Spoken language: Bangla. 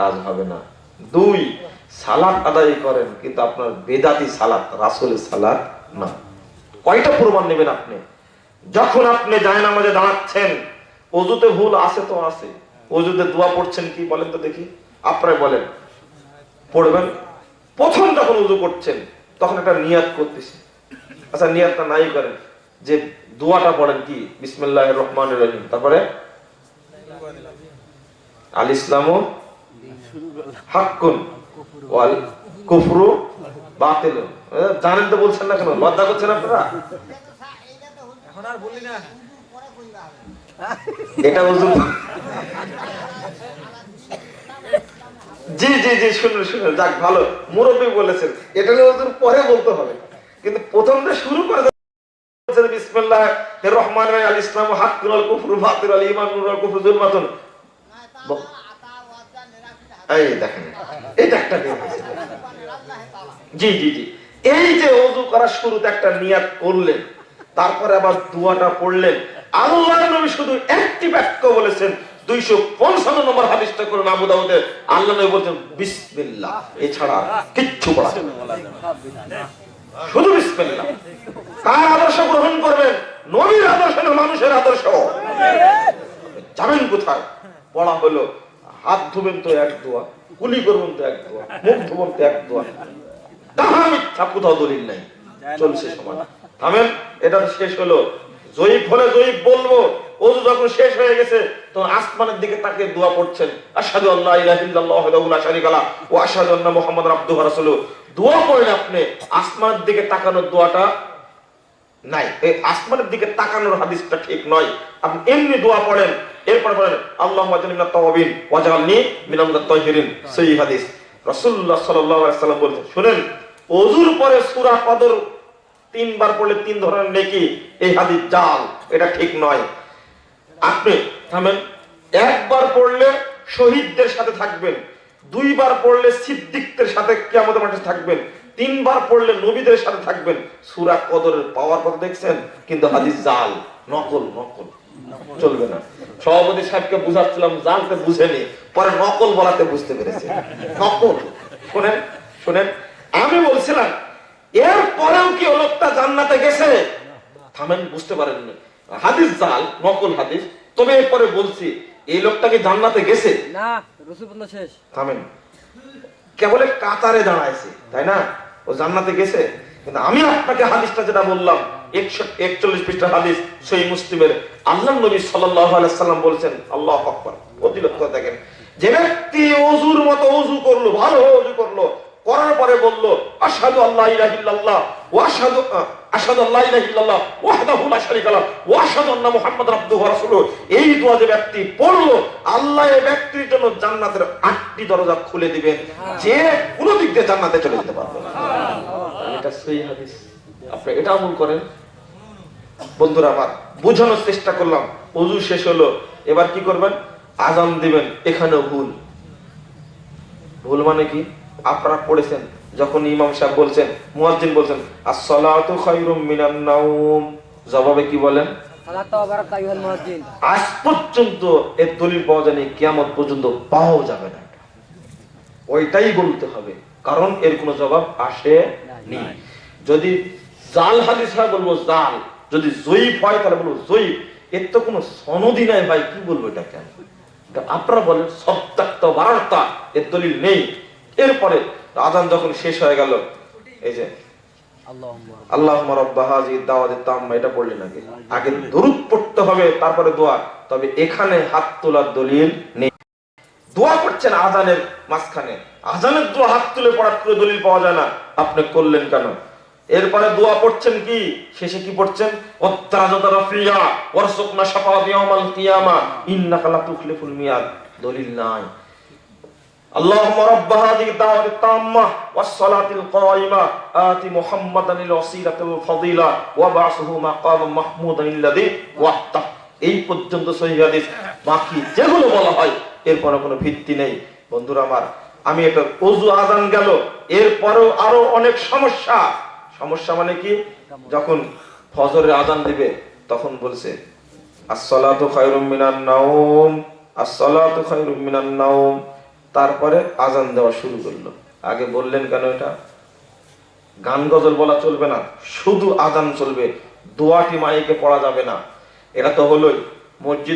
কাজ হবে না। দুই, সালাত আদায় করেন, কিন্তু আপনার বেদাতি সালাত, রাসুলের সালাত না। কয়টা প্রমাণ নেবেন আপনি? যখন আপনি যায় নামাজে দাঁড়াচ্ছেন, অজুতে ভুল আছে তো আছে। অজুতে দোয়া পড়ছেন কি বলেন তো দেখি। আপনারা বলেন। পড়বেন? প্রথম যখন উজু করছেন, তখন একটা নিয়াত করতেছে। আচ্ছা নিয়াতটা নাই করেন। যে দোয়াটা পড়েন কি? বিসমিল্লাহ রহমান রহিম। তারপরে? আল ইসলামু হাক্কুন। ওয়াল কুফরু বাতিল। জানেন তো বলছেন না কেন? লজ্জা করছেন আপনারা? এখন আর বললি না। এটা জি জি জি শুনুন শুনুন। যাক ভালো। মুরব্বী বলেছেন। এটা নিয়ে ওদের পরে বলতে হবে। কিন্তু প্রথম যে শুরু করে বিসমিল্লাহ রহমান আল ইসলাম হাক্কুল আল কুফরু বাতিল আল আল কুফরু যুলমাতুন ব- পঞ্চান্ন নম্বর আল্লাহ এছাড়া আদর্শ গ্রহণ করবেন? আদর্শ মানুষের আদর্শ? যাবেন কোথায়? পড়া হলো হাত ধুবেন তো এক দোয়া কুলি করবেন তো এক দোয়া, মুখ ধুবেন তো এক দোয়া। তাহা মিথ্যা, কোথাও দলিল নাই। চলছে সমাজ। থামেন, এটা শেষ হলো। জয়ীব হলে জয়ীব বলব ওযু যখন শেষ হয়ে গেছে, তখন আসমানের দিকে তাকে দোয়া পড়ছেন আশহাদু আল্লা ইলাহা ইল্লাল্লাহ ওয়াহদাহু লা শারীকা আন্না দোয়া করেন আপনি, আসমানের দিকে তাকানোর দোয়াটা নাই। এই আসমানের দিকে তাকানোর হাদিসটা ঠিক নয়। আপনি এমনি দোয়া পড়েন এরপর বলেন, আল্লাহ সাল্লাম বলেছেন, শুনেন পরে তিনবার পড়লে তিন ধরনের এই জাল, এটা ঠিক নয়। আপনি একবার পড়লে শহীদদের সাথে থাকবেন, দুইবার পড়লে সিদ্দিকদের সাথে কিয়ামতের মাঠে থাকবেন, তিনবার পড়লে নবীদের সাথে থাকবেন, সূরা কদরের পাওয়ার কথা দেখছেন, কিন্তু হাদিস জাল, নকল নকল, চলবে না। সভাপতি সাহেবকে বুঝাচ্ছিলাম জানতে বুঝেনি। পরে নকল বলাতে বুঝতে পেরেছে। নকল। শুনেন শুনেন। আমি বলছিলাম এর পরেও কি ও লোকটা জান্নাতে গেছে? থামেন বুঝতে পারেননি। হাদিস জাল নকল হাদিস। তবে এরপরে বলছি এই লোকটা কি জান্নাতে গেছে? না রসুল বন্ধ শেষ। থামেন। কেবল কাতারে দাঁড়াইছে তাই না? ও জান্নাতে গেছে। কিন্তু আমি আপনাকে হাদিসটা যেটা বললাম একশো একচল্লিশ পৃষ্ঠা হাদিস সেই মুসলিমের আল্লাহ নবী বলছেন, আল্লাহ যে ব্যক্তি অজুর মতো অজু করল, ভালো অজু করল, করার পরে আশহাদু আল্লাহ জন্য জান্নাতের আটটি দরজা খুলে দিবেন। যে কোনো দিক দিয়ে জান্নাতে চলে যেতে পারবে। আপনি এটা আমল করেন। বন্ধুরা আমার বোঝানোর চেষ্টা করলাম। অজু শেষ হলো এবার কি করবেন? আজান দিবেন এখানেও ভুল। ভুল মানে কি? আপনারা পড়েছেন যখন ইমাম সাহেব বলছেন মুয়াজ্জিন বলছেন as-salatu খায়রুম মিনান নাওম। জবাবে কি বলেন? আজ পর্যন্ত এর দলিল পাওয়া যায়নি কিয়ামত পর্যন্ত পাওয়া যাবে না। ওইটাই বলতে হবে কারণ এর কোনো জবাব আসে নি যদি জাল হাদিস হয় বলব জাল। যদি জয়ীফ হয়, তাহলে বলব জয়ীফ। এর তো কোনো সনদি নাই ভাই, কি বলব এটা কেন? আপনারা বলেন সত্যাক্ত বার্তা এর দলিল নেই। এরপরে আজান যখন শেষ হয়ে গেল, এই যে তাম্মা, এটা আগে। দরুদ পড়তে হবে, তারপরে দোয়া। তবে এখানে হাত তোলার দলিল নেই। দোয়া করছেন আজানের মাঝখানে। আজানের দোয়া হাত তুলে পড়ার দলিল পাওয়া যায় না। আপনি করলেন কেন? এরপরে দোয়া পড়ছেন কি শেষে কি পড়ছেন ওত্তারাজাতা রাফিয়া ওয়ারসুকনা শাফাআত ইয়াউমাল কিয়ামা ইন্নাকা লা তুখলিফুল মিয়াদ দলিল নাই اللهم رب هذه الدعوة التامة والصلاة القائمة آت محمدا الوسيلة الفضيلة وابعثه مقاما محمودا الذي وعدته এই পর্যন্ত সহি হাদিস বাকি যেগুলো বলা হয় এরপরে কোনো ভিত্তি নেই বন্ধুরা আমার আমি এটা অজু আজান গেল এরপরেও আরো অনেক সমস্যা সমস্যা মানে কি? যখন ফজরের আজান দিবে, তখন বলছে তারপরে আজান দেওয়া শুরু করল। আগে বললেন কেন এটা? গান গজল বলা চলবে না, শুধু আজান চলবে, দোয়াটি মাইকে পড়া যাবে না। এটা তো হলোই মসজিদ